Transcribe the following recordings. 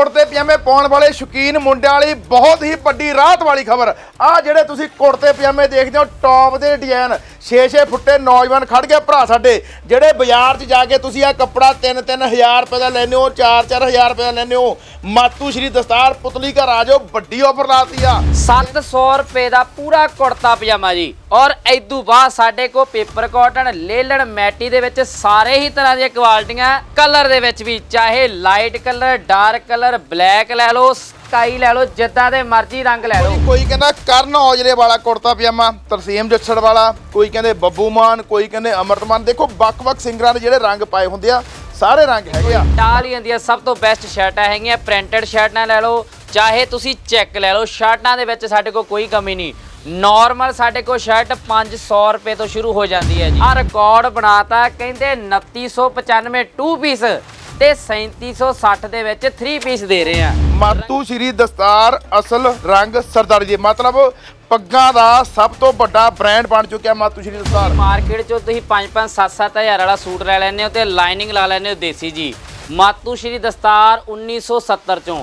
ਕੁੜਤੇ ਪਜਾਮੇ ਪਾਉਣ ਵਾਲੇ ਸ਼ੌਕੀਨ ਮੁੰਡਿਆਂ ਵਾਲੀ ਬਹੁਤ ਹੀ ਵੱਡੀ ਰਾਹਤ ਵਾਲੀ ਖਬਰ। ਆ ਜਿਹੜੇ ਤੁਸੀਂ ਕੁੜਤੇ ਪਜਾਮੇ ਦੇਖਦੇ ਹੋ, ਟੌਪ ਦੇ ਡਿਜ਼ਾਈਨ 6-6 ਫੁੱਟੇ ਨੌਜਵਾਨ ਖੜ ਗਏ ਭਰਾ ਸਾਡੇ, ਜਿਹੜੇ ਬਾਜ਼ਾਰ 'ਚ ਜਾ ਕੇ ਤੁਸੀਂ ਆ ਕੱਪੜਾ 3-3000 ਰੁਪਏ ਦਾ ਲੈਨੇ ਹੋ 4-4000 ਰੁਪਏ ਦਾ ਲੈਨੇ ਹੋ, ਮਾਤੂ ਸ਼੍ਰੀ ਦਸਤਾਰ ਪੁਤਲੀ ਘਰ ਆ ਜਾਓ, ਵੱਡੀ ਆਫਰ ਲਾਤੀ ਆ। 700 ਰੁਪਏ ਦਾ ਪੂਰਾ ਕੁੜਤਾ ਪਜਾਮਾ ਜੀ। ਔਰ ਐਦੂ ਬਾਅਦ ਸਾਡੇ ਕੋ ਪੇਪਰ ਕਾਟਨ ਲੇਲਣ ਮੈਟੀ ਦੇ ਵਿੱਚ ਸਾਰੇ ਹੀ ਤਰ੍ਹਾਂ ਦੀਆਂ ਕੁਆਲਿਟੀਆਂ ਕਲਰ ਦੇ ਵਿੱਚ ਵੀ ਚਾਹੇ light colour dark colour black ਲੈ ਲਓ ਸਕਾਈ ਲੈ ਲਓ ਜਿੱਦਾਂ ਦੇ ਮਰਜ਼ੀ ਰੰਗ ਲੈ ਲਓ। ਕੋਈ ਕਹਿੰਦਾ ਕਰਨ ਔਜਲੇ ਵਾਲਾ ਕੁੜਤਾ ਪਜਾਮਾ ਤਰਸੀਮ ਜੱਸੜ ਵਾਲਾ ਕੋਈ ਕਹਿੰਦੇ ਬੱਬੂ ਮਾਨ ਕੋਈ ਕਹਿੰਦੇ ਅਮਰਤਮਾਨ ਦੇਖੋ ਵੱਖ-ਵੱਖ ਸਿੰਗਰਾਂ ਦੇ ਜਿਹੜੇ ਰੰਗ ਪਾਏ ਹੁੰਦੇ ਆ ਸਾਰੇ ਰੰਗ ਹੈਗੇ ਆ। ਇਟਾਲੀਅਨ ਦੀਆਂ ਸਭ ਤੋਂ ਬੈਸਟ ਸ਼ਰਟਾਂ ਹੈਗੀਆਂ ਪ੍ਰਿੰਟਡ ਸ਼ਰਟਾਂ ਲੈ ਲਓ ਚਾਹੇ ਤੁਸੀਂ ਚੈੱਕ ਲੈ ਲਓ ਸ਼ਰਟਾਂ ਦੇ ਵਿੱਚ ਸਾਡੇ ਕੋਲ ਕੋਈ ਕਮੀ ਨਹੀਂ। ਨਾਰਮਲ ਸਾਡੇ ਕੋਲ ਸ਼ਰਟ 500 ਰੁਪਏ ਤੋਂ ਸ਼ੁਰੂ ਹੋ ਜਾਂਦੀ ਹੈ ਜੀ। ਆ ਰਿਕਾਰਡ ਬਣਾਤਾ ਕਹਿੰਦੇ 2995 2 ਪੀਸ ਤੇ 3760 ਦੇ ਵਿੱਚ 3 ਪੀਸ ਦੇ ਰਹੇ ਆ ਮਾਤੂ ਸ਼੍ਰੀ ਦਸਤਾਰ ਅਸਲ ਰੰਗ ਸਰਦਾਰੀ ਜੀ ਮਤਲਬ ਪੱਗਾਂ ਦਾ ਸਭ ਤੋਂ ਵੱਡਾ ਬ੍ਰਾਂਡ ਬਣ ਚੁੱਕਿਆ ਮਾਤੂ ਸ਼੍ਰੀ ਦਸਤਾਰ। ਮਾਰਕੀਟ ਚੋਂ ਤੁਸੀਂ 5-5 7-7 ਹਜ਼ਾਰ ਵਾਲਾ ਸੂਟ ਲੈ ਲੈਂਦੇ ਹੋ ਤੇ ਲਾਈਨਿੰਗ ਲਾ ਲੈਂਦੇ ਹੋ ਦੇਸੀ ਜੀ। ਮਾਤੂ ਸ਼੍ਰੀ ਦਸਤਾਰ 1970 ਚੋਂ।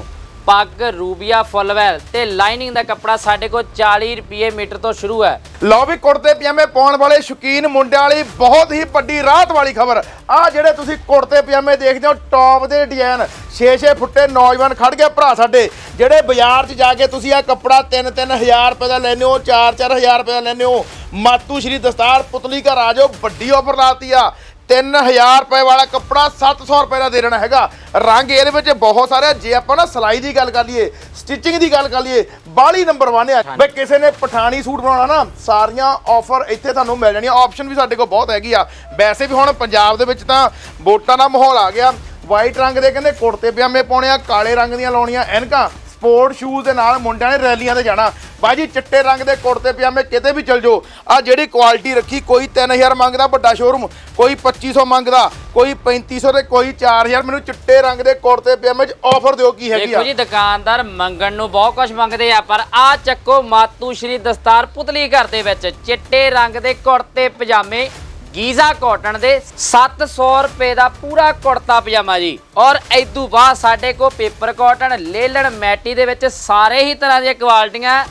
ਪੱਗ, ਰੂਬੀਆ ਫੁੱਲਵੈਲ ਤੇ ਲਾਈਨਿੰਗ ਦਾ ਕੱਪੜਾ ਸਾਡੇ ਕੋਲ 40 ਰੁਪਏ ਮੀਟਰ ਤੋਂ ਸ਼ੁਰੂ ਹੈ। ਲਓ ਵੀ ਕੁੜਤੇ ਪਜਾਮੇ ਪਾਉਣ ਵਾਲੇ ਸ਼ੌਕੀਨ ਮੁੰਡਿਆਂ ਵਾਲੀ ਬਹੁਤ ਹੀ ਵੱਡੀ ਰਾਹਤ ਵਾਲੀ ਖਬਰ। ਆ ਜਿਹੜੇ ਤੁਸੀਂ ਕੁੜਤੇ ਪਜਾਮੇ ਦੇਖਦੇ ਹੋ ਟੌਪ ਦੇ ਡਿਜ਼ਾਈਨ 6-6 ਫੁੱਟੇ ਨੌਜਵਾਨ ਖੜ ਗਏ ਭਰਾ ਸਾਡੇ। ਜਿਹੜੇ ਬਾਜ਼ਾਰ 'ਚ ਜਾ ਕੇ ਤੁਸੀਂ ਆ ਕੱਪੜਾ 3-3000 ਰੁਪਏ ਦਾ ਲੈਨੇ ਹੋ 4-4000 ਰੁਪਏ ਦਾ ਲੈਨੇ ਹੋ, ਮਾਤੂ ਸ਼੍ਰੀ ਦਸਤਾਰ ਪੁਤਲੀ ਘਰ ਆ ਜਾਓ, ਵੱਡੀ ਆਫਰ ਲਾਤੀ ਆ। 3000 ਰੁਪਏ ਵਾਲਾ ਕੱਪੜਾ 700 ਰੁਪਏ ਦਾ ਦੇ ਦੇਣਾ ਹੈਗਾ। ਰੰਗ ਇਹਦੇ ਵਿੱਚ ਬਹੁਤ ਸਾਰੇ ਜੇ ਆਪਾਂ ਨਾ ਸਿਲਾਈ ਦੀ ਗੱਲ ਕਰ ਲਈਏ ਸਟਿਚਿੰਗ ਦੀ ਗੱਲ ਕਰ ਲਈਏ ਬਾਲੀ ਨੰਬਰ 1 ਆ। ਬਈ ਕਿਸੇ ਨੇ ਪਠਾਣੀ ਸੂਟ ਬਣਾਉਣਾ ਨਾ, ਸਾਰੀਆਂ ਆਫਰ ਇੱਥੇ ਤੁਹਾਨੂੰ ਮਿਲ ਜਾਣੀਆਂ। ਆਪਸ਼ਨ ਵੀ ਸਾਡੇ ਕੋਲ ਬਹੁਤ ਹੈਗੀ ਆ। ਵੈਸੇ ਵੀ ਹੁਣ ਪੰਜਾਬ ਦੇ ਵਿੱਚ ਤਾਂ ਵੋਟਾਂ ਦਾ ਮਾਹੌਲ ਆ ਗਿਆ। ਵਾਈਟ ਰੰਗ ਦੇ ਕਹਿੰਦੇ ਕੁੜਤੇ ਪਜਾਮੇ ਪਾਉਣੇ ਆ, ਕਾਲੇ ਰੰਗ ਦੀਆਂ ਲਾਉਣੀਆਂ ਐਨਕਾਂ। ਸਪੋਰਟ ਸ਼ੂਜ਼ ਦੇ ਨਾਲ ਮੁੰਡਿਆਂ ਨੇ ਰੈਲੀਆਂ ਤੇ ਜਾਣਾ। ਬਾਜੀ, ਚਿੱਟੇ ਰੰਗ ਦੇ ਕੁੜਤੇ, ਪਜਾਮੇ ਕਿਤੇ ਵੀ ਚਲ ਜਾਓ। ਆ ਜਿਹੜੀ ਕੁਆਲਿਟੀ ਰੱਖੀ, ਕੋਈ 3000 ਮੰਗਦਾ, ਵੱਡਾ ਸ਼ੋਰੂਮ ਕੋਈ 2500 ਮੰਗਦਾ, ਕੋਈ 3500 ਤੇ ਕੋਈ 4000 ਮੈਨੂੰ ਚਿੱਟੇ ਰੰਗ ਦੇ ਕੁੜਤੇ, ਪਜਾਮੇ 'ਚ ਆਫਰ ਦਿਓ ਕੀ ਹੈਗੀ ਦੇਖੋ ਜੀ, ਦੁਕਾਨਦਾਰ ਮੰਗਣ ਨੂੰ ਬਹੁਤ ਕੁਝ ਮੰਗਦੇ ਆ, ਪਰ ਆ ਚੱਕੋ ਮਾਤੂ ਸ਼੍ਰੀ ਦਸਤਾਰ ਪੁਤਲੀ ਘਰ ਦੇ ਵਿੱਚ। ਚਿੱਟੇ ਰੰਗ ਦੇ ਕੁੜਤੇ, ਪਜਾਮੇ ਗੀਜ਼ਾ ਕਾਟਨ ਦੇ 700 ਰੁਪਏ ਦਾ ਪੂਰਾ ਕੁੜਤਾ ਪਜਾਮਾ ਜੀ। ਔਰ ਐਦੂ ਬਾਅਦ ਸਾਡੇ ਕੋਲ ਪੇਪਰ ਕਾਟਨ ਲੇਲਣ ਮੈਟੀ ਦੇ ਵਿੱਚ ਸਾਰੇ ਹੀ ਤਰ੍ਹਾਂ ਦੀਆਂ ਕੁਆਲਿਟੀਆਂ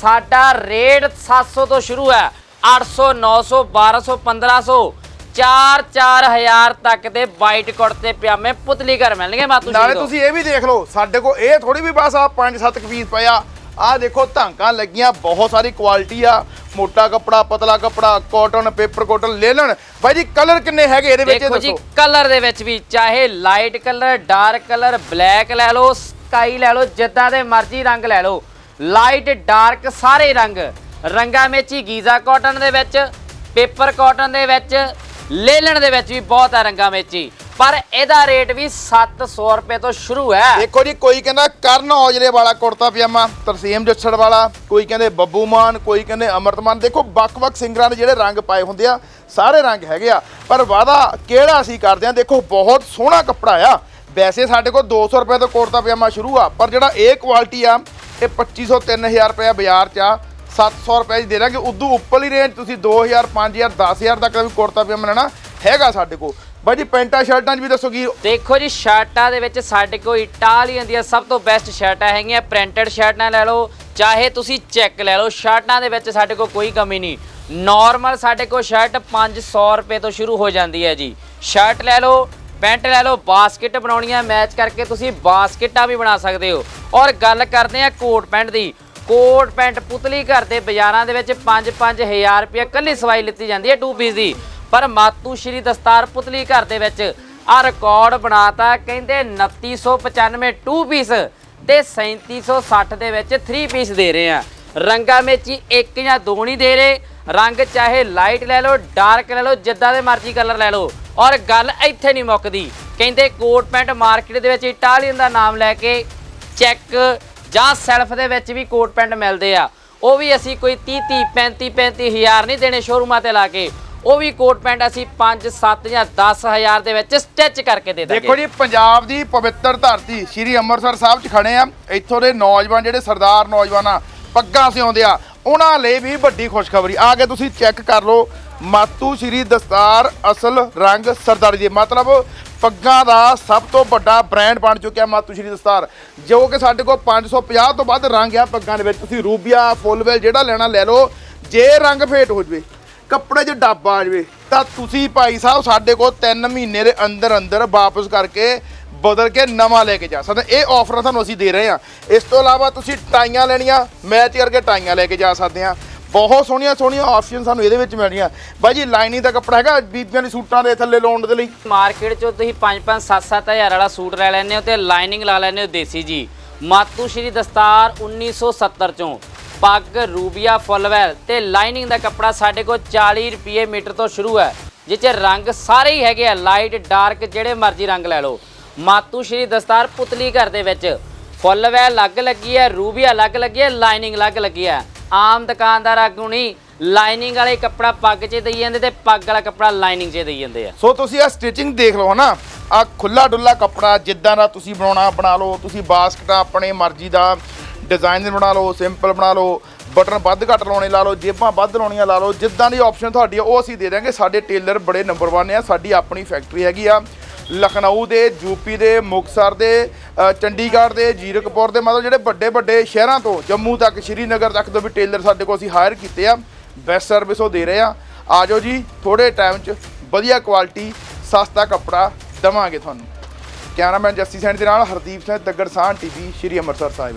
ਸਾਡਾ ਰੇਟ 700 ਤੋਂ ਸ਼ੁਰੂ ਹੈ। 800 900 1200 1500 4-4000 ਤੱਕ ਦੇ ਵਾਈਟ ਕੁੜਤੇ ਪਜਾਮੇ ਪੁਤਲੀ ਘਰ ਮਿਲਣਗੇ ਮਾਤੂ ਸ਼੍ਰੀ ਨਾਲੇ ਤੁਸੀਂ ਇਹ ਵੀ ਦੇਖ ਲਓ ਸਾਡੇ ਕੋਲ ਇਹ ਥੋੜੀ ਵੀ ਬਸ ਆ 5-7 ਪੀਸ ਪਏ ਆ ਆ ਦੇਖੋ ਧਾਂਕਾਂ ਲੱਗੀਆਂ ਬਹੁਤ ਸਾਰੀ ਕੁਆਲਿਟੀ ਆ। ਮੋਟਾ ਕੱਪੜਾ ਪਤਲਾ ਕੱਪੜਾ ਕਾਟਨ ਪੇਪਰ ਕਾਟਨ ਲੈ ਲੈਣ ਬਾਈ ਜੀ ਕਲਰ ਕਿੰਨੇ ਹੈਗੇ ਇਹਦੇ ਵਿੱਚ ਦੇਖੋ ਜੀ ਕਲਰ ਦੇ ਵਿੱਚ ਵੀ ਚਾਹੇ light colour dark colour black ਲੈ ਲਓ ਸਕਾਈ ਲੈ ਲਓ ਜਿੱਦਾਂ ਦੇ ਮਰਜ਼ੀ ਰੰਗ ਲੈ ਲਓ। ਲਾਈਟ ਡਾਰਕ ਸਾਰੇ ਰੰਗ। ਰੰਗਾਂ ਹੀ ਗੀਜ਼ਾ ਕਾਟਨ ਦੇ ਵਿੱਚ ਪੇਪਰ ਕਾਟਨ ਦੇ ਵਿੱਚ ਲੇਲਣ ਦੇ ਵਿੱਚ ਵੀ ਬਹੁਤ ਆ ਰੰਗਾਂ ਹੀ। ਪਰ ਇਹਦਾ ਰੇਟ ਵੀ 700 ਰੁਪਏ ਤੋਂ ਸ਼ੁਰੂ ਹੈ। ਦੇਖੋ ਜੀ, ਕੋਈ ਕਹਿੰਦਾ ਕਰਨ ਔਜਲੇ ਵਾਲਾ ਕੁੜਤਾ ਪਜਾਮਾ, ਤਰਸੀਮ ਜੱਸੜ ਵਾਲਾ, ਕੋਈ ਕਹਿੰਦੇ ਬੱਬੂ ਮਾਨ, ਕੋਈ ਕਹਿੰਦੇ ਅਮਰਤਮਾਨ ਦੇਖੋ, ਵੱਖ-ਵੱਖ ਸਿੰਗਰਾਂ ਨੇ ਜਿਹੜੇ ਰੰਗ ਪਾਏ ਹੁੰਦੇ ਆ, ਸਾਰੇ ਰੰਗ ਹੈਗੇ ਆ। ਪਰ ਵਾਦਾ ਕਿਹੜਾ ਅਸੀਂ ਕਰਦੇ ਆ? ਦੇਖੋ, ਬਹੁਤ ਸੋਹਣਾ ਕੱਪੜਾ ਆ। ਵੈਸੇ ਸਾਡੇ ਕੋਲ 200 ਰੁਪਏ ਤੋਂ ਕੁੜਤਾ ਪਜਾਮਾ ਸ਼ੁਰੂ ਆ, ਪਰ ਜਿਹੜਾ ਇਹ ਕੁਆਲਿਟੀ ਆ, ਇਹ 2500 3000 ਰੁਪਏ ਬਾਜ਼ਾਰ 'ਚ ਆ। 700 ਰੁਪਏ ਦੀ ਦੇ ਦਾਂਗੇ। ਉਦੋਂ ਉੱਪਰਲੀ ਰੇਂਜ ਤੁਸੀਂ 2000 5000 10000 ਤੱਕ ਦਾ ਵੀ ਕੁੜਤਾ ਪਜਾਮਾ ਲੈਣਾ। ਹੈਗਾ ਸਾਡੇ ਕੋਲ। ਬਾਈ ਜੀ, ਪੈਂਟਾਂ ਸ਼ਰਟਾਂ 'ਚ ਵੀ ਦੱਸੋ ਕੀ ਦੇਖੋ ਜੀ, ਸ਼ਰਟਾਂ ਦੇ ਵਿੱਚ ਸਾਡੇ ਕੋਲ ਇਟਾਲੀਅਨ ਦੀਆਂ ਸਭ ਤੋਂ ਬੈਸਟ ਸ਼ਰਟਾਂ ਹੈਗੀਆਂ। ਪ੍ਰਿੰਟਡ ਸ਼ਰਟਾਂ ਲੈ ਲਓ, ਚਾਹੇ ਤੁਸੀਂ ਚੈੱਕ ਲੈ ਲਓ, ਸ਼ਰਟਾਂ ਦੇ ਵਿੱਚ ਸਾਡੇ ਕੋਲ ਕੋਈ ਕਮੀ ਨਹੀਂ। ਨਾਰਮਲ ਸਾਡੇ ਕੋਲ ਸ਼ਰਟ 500 ਰੁਪਏ ਤੋਂ ਸ਼ੁਰੂ ਹੋ ਜਾਂਦੀ ਹੈ ਜੀ। ਸ਼ਰਟ ਲੈ ਲਓ, ਪੈਂਟ ਲੈ ਲਓ ਬਾਸਕਟ ਬਣਾਉਣੀਆਂ ਮੈਚ ਕਰਕੇ ਤੁਸੀਂ ਬਾਸਕਟਾਂ ਵੀ ਬਣਾ ਸਕਦੇ ਹੋ। ਔਰ ਗੱਲ ਕਰਦੇ ਆ ਕੋਟ ਪੈਂਟ ਦੀ। ਕੋਟ ਪੈਂਟ ਪੁਤਲੀ ਘਰ ਦੇ ਬਾਜ਼ਾਰਾਂ ਦੇ ਵਿੱਚ 5-5000 ਰੁਪਏ ਕੱਲੀ ਸਵਾਈ ਲਿੱਤੀ ਜਾਂਦੀ ਹੈ 2 ਪੀਸ ਦੀ। ਪਰ ਮਾਤੂ ਸ਼੍ਰੀ ਦਸਤਾਰ ਪੁਤਲੀ ਘਰ ਦੇ ਵਿੱਚ ਆ ਰਿਕਾਰਡ ਬਣਾਤਾ। ਕਹਿੰਦੇ 2995 2 ਪੀਸ ਤੇ 3760 ਦੇ ਵਿੱਚ 3 ਪੀਸ ਦੇ ਰਹੇ ਆ। ਰੰਗਾਂ ਵਿੱਚ ਇੱਕ ਜਾਂ ਦੋ ਨਹੀਂ ਦੇ ਰਹੇ। ਰੰਗ ਚਾਹੇ ਲਾਈਟ ਲੈ ਲਓ ਡਾਰਕ ਲੈ ਲਓ, ਜਿੱਦਾਂ ਦੇ ਮਰਜ਼ੀ ਕਲਰ ਲੈ ਲਓ। ਔਰ ਗੱਲ ਇੱਥੇ ਨਹੀਂ ਮੁੱਕਦੀ। ਕਹਿੰਦੇ ਕੋਟ ਪੈਂਟ ਮਾਰਕੀਟ ਦੇ ਵਿੱਚ ਇਟਾਲੀਅਨ ਦਾ ਨਾਮ ਲੈ ਕੇ ਚੈੱਕ ਜਾਂ ਸੈਲਫ ਦੇ ਵਿੱਚ ਵੀ ਕੋਟ ਪੈਂਟ ਮਿਲਦੇ ਆ। ਉਹ ਵੀ ਅਸੀਂ ਕੋਈ 30 30 35 35 ਹਜ਼ਾਰ ਨਹੀਂ ਦੇਣੇ ਸ਼ੋਰੂਮਾਂ ਤੇ ਲਾ ਕੇ। ਉਹ ਵੀ ਕੋਟ ਪੈਂਟ ਅਸੀਂ 5 7 ਜਾਂ 10 ਹਜ਼ਾਰ ਦੇ ਵਿੱਚ ਸਟਿਚ ਕਰਕੇ ਦੇ ਦਾਂਗੇ। ਦੇਖੋ ਜੀ, ਪੰਜਾਬ ਦੀ ਪਵਿੱਤਰ ਧਰਤੀ, ਸ੍ਰੀ ਅੰਮ੍ਰਿਤਸਰ ਸਾਹਿਬ 'ਚ ਖੜੇ ਆ। ਇੱਥੋਂ ਦੇ ਨੌਜਵਾਨ ਜਿਹੜੇ ਸਰਦਾਰ ਨੌਜਵਾਨ ਆ, ਪੱਗਾਂ ਸਿਉਂਦੇ ਆ, ਉਹਨਾਂ ਲਈ ਵੀ ਵੱਡੀ ਖੁਸ਼ਖਬਰੀ। ਆ ਕੇ ਤੁਸੀਂ ਚੈੱਕ ਕਰ ਲਓ, ਮਾਤੂ ਸ਼੍ਰੀ ਦਸਤਾਰ ਅਸਲ ਰੰਗ ਸਰਦਾਰੀ ਦੀ। ਮਤਲਬ ਪੱਗਾਂ ਦਾ ਸਭ ਤੋਂ ਵੱਡਾ ਬ੍ਰਾਂਡ ਬਣ ਚੁੱਕਿਆ ਮਾਤੂ ਸ਼੍ਰੀ ਦਸਤਾਰ। ਜੋ ਕਿ ਸਾਡੇ ਕੋਲ 550 ਤੋਂ ਵੱਧ ਰੰਗ ਆ ਪੱਗਾਂ ਦੇ ਵਿੱਚ। ਤੁਸੀਂ ਰੂਬੀਆ, ਫੁੱਲਵੇਲ ਜਿਹੜਾ ਲੈਣਾ ਲੈ ਲਓ, ਜੇ ਰੰਗ ਫੇਟ ਹੋ ਜਵੇ ਕੱਪੜੇ 'ਚ ਡੱਬ ਆ ਜਾਵੇ। ਤਾਂ ਤੁਸੀਂ ਭਾਈ ਸਾਹਿਬ ਸਾਡੇ ਕੋਲ 3 ਮਹੀਨੇ ਦੇ ਅੰਦਰ ਅੰਦਰ ਵਾਪਸ ਕਰਕੇ ਬਦਲ ਕੇ ਨਵਾਂ ਲੈ ਕੇ ਜਾ ਸਕਦੇ ਇਹ ਆਫਰ ਤੁਹਾਨੂੰ ਅਸੀਂ ਦੇ ਰਹੇ ਹਾਂ। ਇਸ ਤੋਂ ਇਲਾਵਾ ਤੁਸੀਂ ਟਾਈਆਂ ਲੈਣੀਆਂ ਮੈਚ ਕਰਕੇ ਟਾਈਆਂ ਲੈ ਕੇ ਜਾ ਸਕਦੇ ਆ ਬਹੁਤ ਸੋਹਣੀਆਂ ਸੋਹਣੀਆਂ ਆਪਸ਼ਨ ਸਾਨੂੰ ਇਹਦੇ ਵਿੱਚ ਮਿਲਣੀਆਂ। ਬਾਈ ਜੀ ਲਾਈਨਿੰਗ ਦਾ ਕੱਪੜਾ ਹੈਗਾ, ਬੀਬੀਆਂ ਦੇ ਸੂਟਾਂ ਦੇ ਥੱਲੇ ਲਾਉਣ ਦੇ ਲਈ। ਮਾਰਕੀਟ ਚੋਂ ਤੁਸੀਂ 5-5 7-7 ਹਜ਼ਾਰ ਵਾਲਾ ਸੂਟ ਲੈ ਲੈਂਦੇ ਹੋ ਤੇ ਲਾਈਨਿੰਗ ਲਾ ਲੈਂਦੇ ਹੋ ਦੇਸੀ ਜੀ। ਮਾਤੂ ਸ਼੍ਰੀ ਦਸਤਾਰ 1970 ਚੋਂ। ਪੱਗ, ਰੂਬੀਆ, ਫੁੱਲਵੈਲ ਤੇ ਲਾਈਨਿੰਗ ਦਾ ਕੱਪੜਾ ਸਾਡੇ ਕੋਲ 40 ਰੁਪਏ ਮੀਟਰ ਤੋਂ ਸ਼ੁਰੂ ਹੈ, ਜਿਸ 'ਚ ਰੰਗ ਸਾਰੇ ਹੀ ਹੈਗੇ ਆ, ਲਾਈਟ, ਡਾਰਕ ਜਿਹੜੇ ਮਰਜ਼ੀ ਰੰਗ ਲੈ ਲਓ। ਮਾਤੂ ਸ਼੍ਰੀ ਦਸਤਾਰ ਪੁਤਲੀ ਘਰ ਦੇ ਵਿੱਚ। ਫੁੱਲਵੈਲ ਅਲੱਗ ਲੱਗੀ ਹੈ, ਰੂਬੀਆ ਅਲੱਗ ਲੱਗੀ ਹੈ, ਲਾਈਨਿੰਗ ਅਲੱਗ ਲੱਗੀ ਹੈ। ਆਮ ਦੁਕਾਨਦਾਰ ਆਗੂ ਨਹੀਂ, ਲਾਈਨਿੰਗ ਵਾਲੇ ਕੱਪੜਾ ਪੱਗ 'ਚ ਦੇਈ ਜਾਂਦੇ ਤੇ ਪੱਗ ਵਾਲਾ ਕੱਪੜਾ ਲਾਈਨਿੰਗ 'ਚ ਦੇਈ ਜਾਂਦੇ ਆ। ਸੋ ਤੁਸੀਂ ਆ ਸਟਿਚਿੰਗ ਦੇਖ ਲਓ ਹਨਾ ਆ ਖੁੱਲਾ ਡੁੱਲਾ ਕੱਪੜਾ ਜਿੱਦਾਂ ਦਾ ਤੁਸੀਂ ਬਣਾਉਣਾ, ਬਣਾ ਲਓ, ਤੁਸੀਂ ਬਾਸਕਟਾਂ ਆਪਣੇ ਮਰਜ਼ੀ ਦਾ ਡਿਜ਼ਾਈਨ ਬਣਾ ਲਓ ਸਿੰਪਲ ਬਣਾ ਲਓ, ਬਟਨ ਵੱਧ ਘੱਟ ਲਾਉਣੇ ਲਾ ਲਓ, ਜੇਬਾਂ ਵੱਧ ਲਾਉਣੀਆਂ ਲਾ ਲਓ, ਜਿੱਦਾਂ ਦੀ ਆਪਸ਼ਨ ਤੁਹਾਡੀ ਆ, ਉਹ ਅਸੀਂ ਦੇ ਦਾਂਗੇ ਸਾਡੇ ਟੇਲਰ ਬੜੇ ਨੰਬਰ 1 ਆ, ਸਾਡੀ ਆਪਣੀ ਫੈਕਟਰੀ ਹੈਗੀ ਆ। ਲਖਨਊ ਦੇ ਯੂਪੀ ਦੇ, ਮੁਕਤਸਰ ਦੇ ਚੰਡੀਗੜ੍ਹ ਦੇ, ਜੀਰਕਪੁਰ ਦੇ, ਮਤਲਬ ਜਿਹੜੇ ਵੱਡੇ ਵੱਡੇ ਸ਼ਹਿਰਾਂ ਤੋਂ ਜੰਮੂ ਤੱਕ, ਸ਼੍ਰੀਨਗਰ ਤੱਕ ਤੋਂ ਵੀ ਟੇਲਰ ਸਾਡੇ ਕੋਲ ਅਸੀਂ ਹਾਇਰ ਕੀਤੇ ਆ। ਬੈਸਟ ਸਰਵਿਸ ਉਹ ਦੇ ਰਹੇ ਆ। ਆਜੋ ਜੀ ਥੋੜੇ ਟਾਈਮ 'ਚ ਵਧੀਆ ਕੁਆਲਿਟੀ ਸਸਤਾ ਕੱਪੜਾ ਦਵਾਂਗੇ ਤੁਹਾਨੂੰ। ਕੈਮਰਾਮੈਨ ਜੱਸੀ ਸੈਣ ਦੇ ਨਾਲ ਹਰਦੀਪ ਸਿੰਘ, ਤੱਗੜ ਸਾਹ ਟੀਵੀ, ਸ਼੍ਰੀ ਅੰਮ੍ਰਿਤਸਰ ਸਾਹਿਬ।